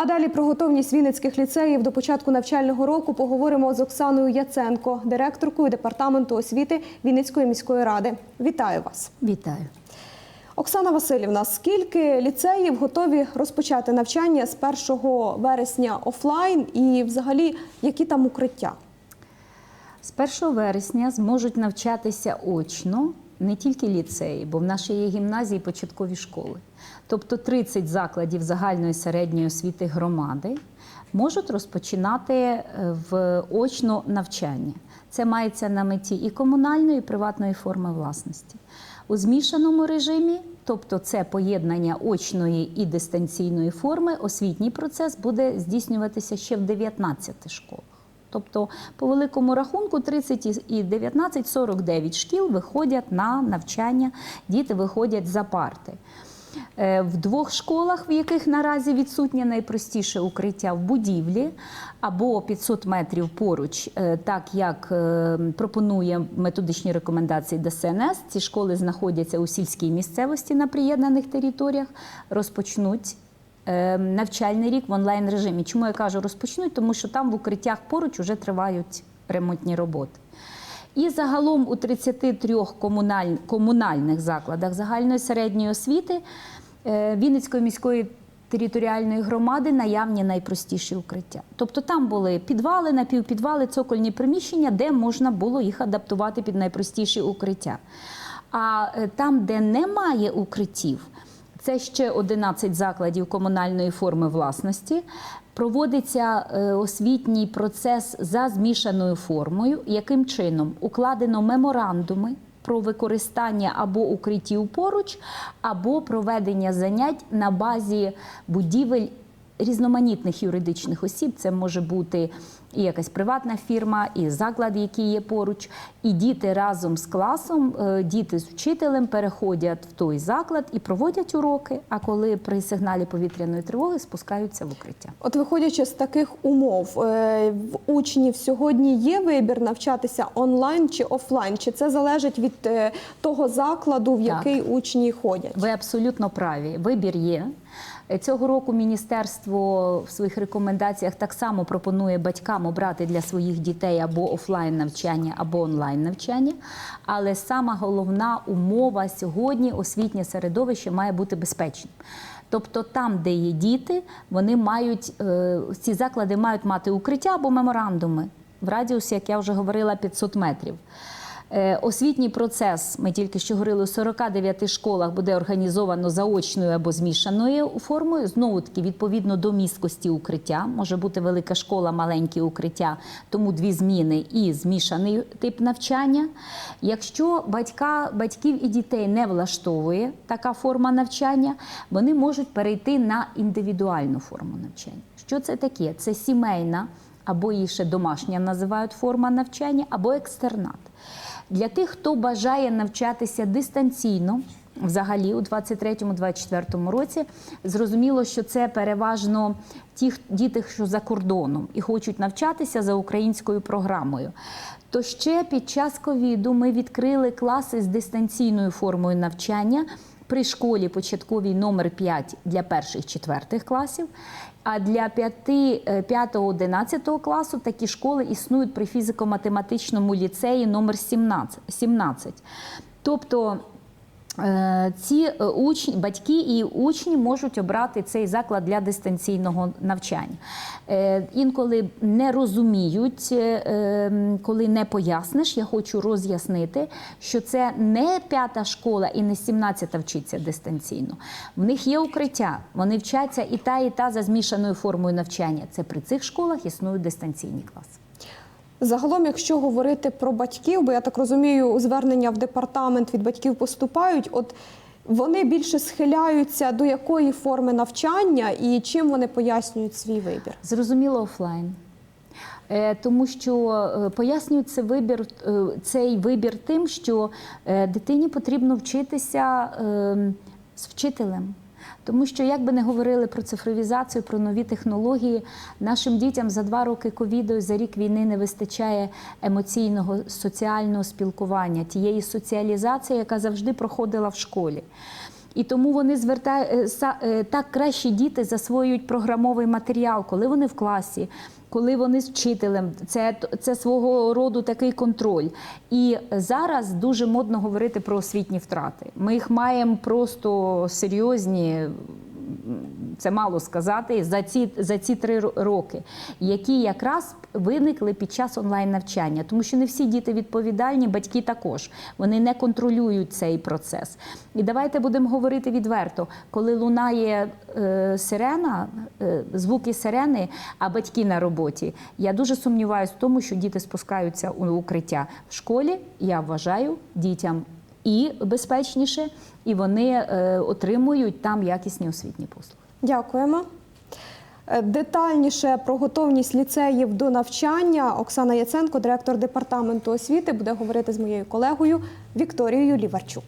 А далі про готовність вінницьких ліцеїв до початку навчального року поговоримо з Оксаною Яценко, директоркою департаменту освіти Вінницької міської ради. Вітаю вас, Вітаю. Оксана Васильівна. Скільки ліцеїв готові розпочати навчання з 1 вересня офлайн, і взагалі які там укриття? З 1 вересня зможуть навчатися очно не тільки ліцеї, бо в нашій є гімназії початкові школи. Тобто 30 закладів загальної середньої освіти громади можуть розпочинати е, в очно навчання. Це мається на меті і комунальної, і приватної форми власності. У змішаному режимі, тобто це поєднання очної і дистанційної форми, освітній процес буде здійснюватися ще в 19 школах. Тобто, по великому рахунку, 30 і 19, 49 шкіл виходять на навчання, діти виходять за парти. Е, В двох школах, в яких наразі відсутнє найпростіше укриття в будівлі або 500 метрів поруч, е, так як е, пропонує методичні рекомендації ДСНС, ці школи знаходяться у сільській місцевості на приєднаних територіях, розпочнуть навчальний рік в онлайн режимі. Чому я кажу розпочнуть? Тому що там в укриттях поруч вже тривають ремонтні роботи. І загалом у 33 комуналь... комунальних закладах загальної середньої освіти е, Вінницької міської територіальної громади наявні найпростіші укриття. Тобто там були підвали, напівпідвали, цокольні приміщення, де можна було їх адаптувати під найпростіші укриття. А е, там, де немає укриттів, це ще 11 закладів комунальної форми власності. Проводиться е, освітній процес за змішаною формою, яким чином укладено меморандуми про використання або укриттів поруч, або проведення занять на базі будівель різноманітних юридичних осіб. Це може бути і якась приватна фірма, і заклад, який є поруч. І діти разом з класом, е, діти з вчителем переходять в той заклад і проводять уроки. А коли при сигналі повітряної тривоги спускаються в укриття. От виходячи з таких умов, е, в учнів сьогодні є вибір навчатися онлайн чи офлайн? Чи це залежить від е, того закладу, в Так. який учні ходять? Ви абсолютно праві. Вибір є. Е, Цього року міністерство в своїх рекомендаціях так само пропонує батькам обрати для своїх дітей або офлайн навчання, або онлайн навчання. Але сама головна умова сьогодні освітнє середовище має бути безпечним. Тобто там, де є діти, вони мають е, ці заклади мають мати укриття або меморандуми в радіусі, як я вже говорила, 500 метрів. Е, Освітній процес, ми тільки що говорили, у 49 школах буде організовано заочною або змішаною формою. Знову таки, відповідно до місткості укриття. Може бути велика школа, маленькі укриття, тому дві зміни і змішаний тип навчання. Якщо батька, батьків і дітей не влаштовує така форма навчання, вони можуть перейти на індивідуальну форму навчання. Що це таке? Це сімейна або її ще домашня називають форма навчання, або екстернат. Для тих, хто бажає навчатися дистанційно, взагалі у 23-24 році, зрозуміло, що це переважно ті діти, що за кордоном і хочуть навчатися за українською програмою. То ще під час ковіду ми відкрили класи з дистанційною формою навчання при школі початковій номер 5 для перших четвертих класів. А для 5-11 класу такі школи існують при фізико-математичному ліцеї номер 17. 17. Тобто е, ці е, учні, батьки і учні можуть обрати цей заклад для дистанційного навчання. Е, Інколи не розуміють, е, ем, коли не поясниш, я хочу роз'яснити, що це не п'ята школа і не 17 вчиться дистанційно. В них є укриття, вони вчаться і та, і та за змішаною формою навчання. Це при цих школах існують дистанційні класи. Загалом, якщо говорити про батьків, бо я так розумію, звернення в департамент від батьків поступають. От вони більше схиляються до якої форми навчання і чим вони пояснюють свій вибір? Зрозуміло офлайн. Е, Тому що е, пояснюють це вибір, е, цей вибір тим, що дитині потрібно вчитися е, з вчителем. Тому що, як би не говорили про цифровізацію, про нові технології, нашим дітям за два роки ковіду за рік війни не вистачає емоційного соціального спілкування, тієї соціалізації, яка завжди проходила в школі. І тому вони звертають так краще діти засвоюють програмовий матеріал, коли вони в класі. Коли вони з вчителем, це, це свого роду такий контроль. І зараз дуже модно говорити про освітні втрати. Ми їх маємо просто серйозні, це мало сказати, за ці, за ці три роки, які якраз виникли під час онлайн-навчання. Тому що не всі діти відповідальні, батьки також. Вони не контролюють цей процес. І давайте будемо говорити відверто, коли лунає е, сирена, е, звуки сирени, а батьки на роботі. Я дуже сумніваюся в тому, що діти спускаються у укриття в школі. Я вважаю дітям і безпечніше, і вони е, отримують там якісні освітні послуги. Дякуємо. Е, Детальніше про готовність ліцеїв до навчання Оксана Яценко, директор департаменту освіти, буде говорити з моєю колегою Вікторією Ліварчук.